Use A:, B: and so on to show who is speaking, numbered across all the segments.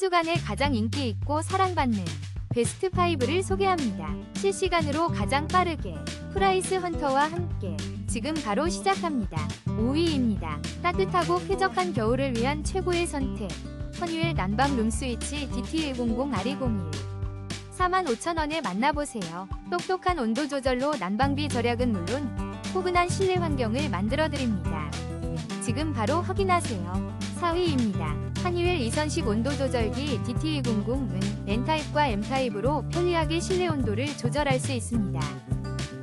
A: 주간에 가장 인기 있고 사랑받는 베스트 5를 소개합니다. 실시간으로 가장 빠르게 프라이스 헌터와 함께 지금 바로 시작합니다. 5위입니다. 따뜻하고 쾌적한 겨울을 위한 최고의 선택. 헌유엘 난방 룸스위치 DT100 RE01 45,000원에 만나보세요. 똑똑한 온도 조절로 난방비 절약은 물론 포근한 실내 환경을 만들어드립니다. 지금 바로 확인하세요. 4위입니다. 한유엘 이선식 온도 조절기 DT200은 N타입과 M타입으로 편리하게 실내 온도를 조절할 수 있습니다.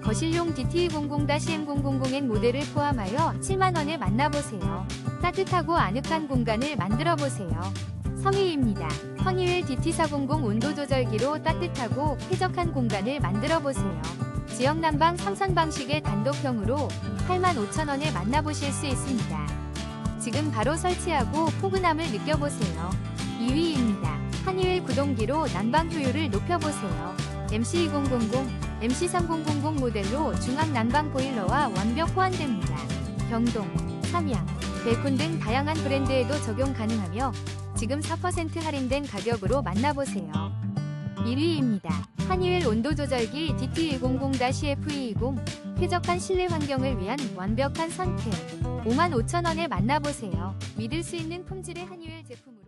A: 거실용 DT200-M000N 모델을 포함하여 7만원에 만나보세요. 따뜻하고 아늑한 공간을 만들어보세요. 3위입니다. 허니웰 DT400 온도 조절기로 따뜻하고 쾌적한 공간을 만들어보세요. 지역 난방 3선 방식의 단독형으로 85,000원에 만나보실 수 있습니다. 지금 바로 설치하고 포근함을 느껴보세요. 2위입니다. 한이웰 구동기로 난방 효율을 높여보세요. MC2000, MC3000 모델로 중앙 난방 보일러와 완벽 호환됩니다. 경동, 삼양, 벨콘 등 다양한 브랜드에도 적용 가능하며 지금 4% 할인된 가격으로 만나보세요. 1위입니다. 한이웰 온도 조절기 DT100-FE20 쾌적한 실내 환경을 위한 완벽한 선택 55,000원에 만나보세요. 믿을 수 있는 품질의 한이웰 제품으로